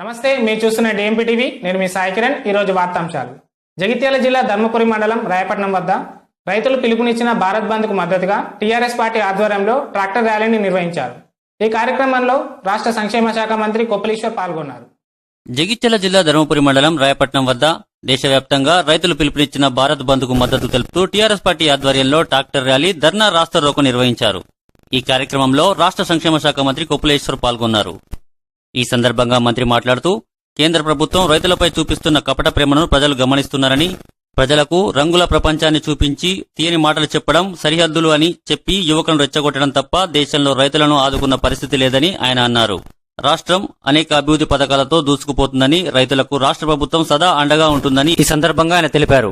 నమస్తే మీరు చూస్తున్న డిఎంపీ టీవీ నేను మీ సాయి కిరణ్. ఈరోజు వార్తాంశాలు. జగిత్యాల జిల్లా ధర్మపురి మండలం రాయపట్నం వద్ద రైతులు పిలుపునిచ్చిన భారత్ బంద్కు మద్దతుగా టీఆర్ఎస్ పార్టీ ఆధ్వర్యంలో ట్రాక్టర్ ర్యాలీని నిర్వహించారు. ఈ కార్యక్రమంలో రాష్ట్ర సంక్షేమ శాఖ మంత్రి కొప్పలీశ్వర్ పాల్గొన్నారు. జగిత్యాల జిల్లా ధర్మపురి మండలం రాయపట్నం వద్ద దేశవ్యాప్తంగా రైతులు పిలుపునిచ్చిన భారత్ బంద్కు మద్దతు తెలుపుతూ టీఆర్ఎస్ పార్టీ ఆధ్వర్యంలో ట్రాక్టర్ ర్యాలీ ధర్నా రాష్ట్ర రోకో నిర్వహించారు. ఈ కార్యక్రమంలో రాష్ట్ర సంక్షేమ శాఖ మంత్రి కొప్పులేశ్వర్ పాల్గొన్నారు. ఈ సందర్భంగా మంత్రి మాట్లాడుతూ కేంద్ర ప్రభుత్వం రైతులపై చూపిస్తున్న కపట ప్రేమను ప్రజలు గమనిస్తున్నారని ప్రజలకు రంగుల ప్రపంచాన్ని చూపించి తీయని మాటలు చెప్పడం సరిహద్దులు అని చెప్పి యువకులను రెచ్చగొట్టడం తప్ప దేశంలో రైతులను ఆదుకున్న పరిస్థితి లేదని ఆయన అన్నారు. రాష్ట్రం అనేక అభివృద్ధి పథకాలతో దూసుకుపోతుందని రైతులకు రాష్ట్ర ప్రభుత్వం సదా అండగా ఉంటుందని ఈ సందర్భంగా ఆయన తెలిపారు.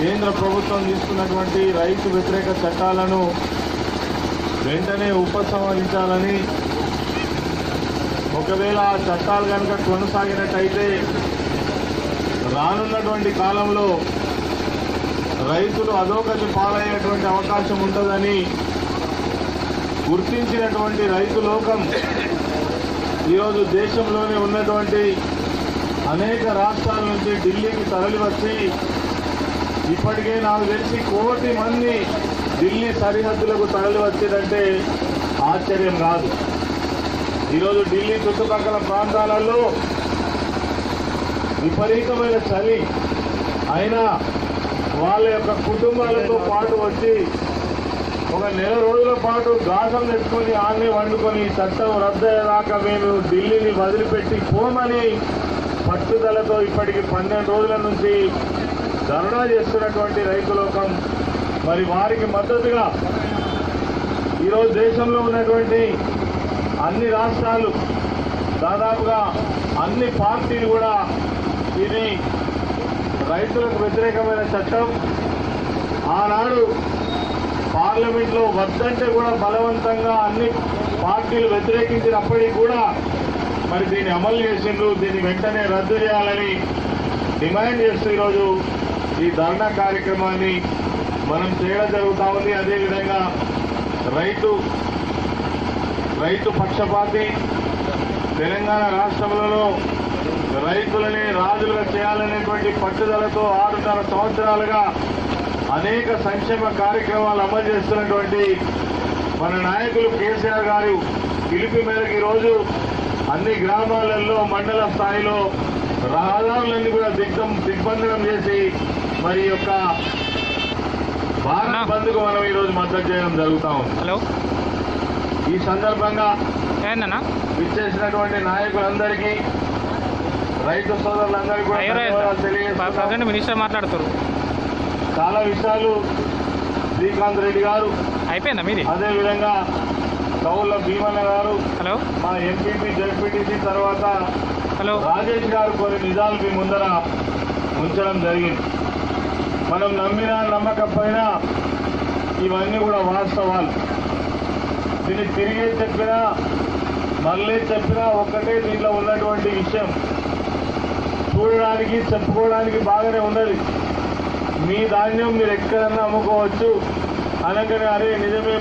కేంద్ర ప్రభుత్వం తీసుకున్నటువంటి రైతు వ్యతిరేక చట్టాలను వెంటనే ఉపసంహరించాలని ఒకవేళ ఆ చట్టాలు కనుక కొనసాగినట్టయితే రానున్నటువంటి కాలంలో రైతులు అధోగతి పాలయ్యేటువంటి అవకాశం ఉంటుందని గుర్తించినటువంటి రైతు లోకం ఈరోజు దేశంలోనే ఉన్నటువంటి అనేక రాష్ట్రాల నుంచి ఢిల్లీకి తరలివచ్చి ఇప్పటికే నాకు తెలిసి కోటి మంది ఢిల్లీ సరిహద్దులకు తరలి వచ్చిందంటే ఆశ్చర్యం కాదు. ఈరోజు ఢిల్లీ చుట్టుపక్కల ప్రాంతాలలో విపరీతమైన చలి. అయినా వాళ్ళ యొక్క కుటుంబాలతో పాటు వచ్చి ఒక నెల రోజుల పాటు గాసం తెచ్చుకొని ఆన్నే వండుకొని చట్టం రద్దయ్యేదాకా మేము ఢిల్లీని వదిలిపెట్టి పోమని పట్టుదలతో ఇప్పటికి పన్నెండు రోజుల నుంచి ధర్నా చేస్తున్నటువంటి రైతులోకం మరి వారికి మద్దతుగా ఈరోజు దేశంలో ఉన్నటువంటి అన్ని రాష్ట్రాలు దాదాపుగా అన్ని పార్టీలు కూడా ఇది రైతులకు వ్యతిరేకమైన చట్టం. ఆనాడు పార్లమెంట్లో వద్దంటే కూడా బలవంతంగా అన్ని పార్టీలు వ్యతిరేకించినప్పటికీ కూడా మరి దీన్ని అమలు చేసిండ్రు. దీన్ని వెంటనే రద్దు చేయాలని డిమాండ్ చేస్తూ ఈరోజు ఈ ధర్నా కార్యక్రమాన్ని మనం చేయడం జరుగుతూ ఉంది. అదేవిధంగా రైతు రైతు పక్షపాతి. తెలంగాణ రాష్ట్రంలో రైతులని రాజులుగా చేయాలనేటువంటి పట్టుదలతో ఆరున్నర సంవత్సరాలుగా అనేక సంక్షేమ కార్యక్రమాలు అమలు చేస్తున్నటువంటి మన నాయకులు కేసీఆర్ గారు పిలుపు మేరకు ఈరోజు అన్ని గ్రామాలలో మండల స్థాయిలో రహదారులన్నీ కూడా దిగ్ధం దిగ్బంధనం చేసి మరి యొక్క భారత్ బంద్కు మనం ఈరోజు మద్దతు చేయడం జరుగుతా ఉంది. హలో. ఈ సందర్భంగా విచ్చేసినటువంటి నాయకులందరికీ రైతు సోదరులందరికీ కూడా మినిస్టర్ మాట్లాడుతారు. చాలా విషయాలు శ్రీకాంత్ రెడ్డి గారు అయిపోయిందా మీది? అదేవిధంగా కౌల భీమన్న గారు హలో? మా ఎంపీపీ జడ్పీటీసీ తర్వాత హలో? రాజేష్ గారు కొన్ని నిజాలు మీ ముందర ఉంచడం జరిగింది. మనం నమ్మినా నమ్మకపోయినా ఇవన్నీ కూడా వాస్తవాలు. దీన్ని తిరిగే చెప్పినా మళ్ళీ చెప్పినా ఒక్కటే దీంట్లో ఉన్నటువంటి విషయం. చూడడానికి చెప్పుకోవడానికి బాగానే ఉన్నది. మీ ధాన్యం మీరు ఎక్కడన్నా అమ్ముకోవచ్చు. అనగానే అరే నిజమే.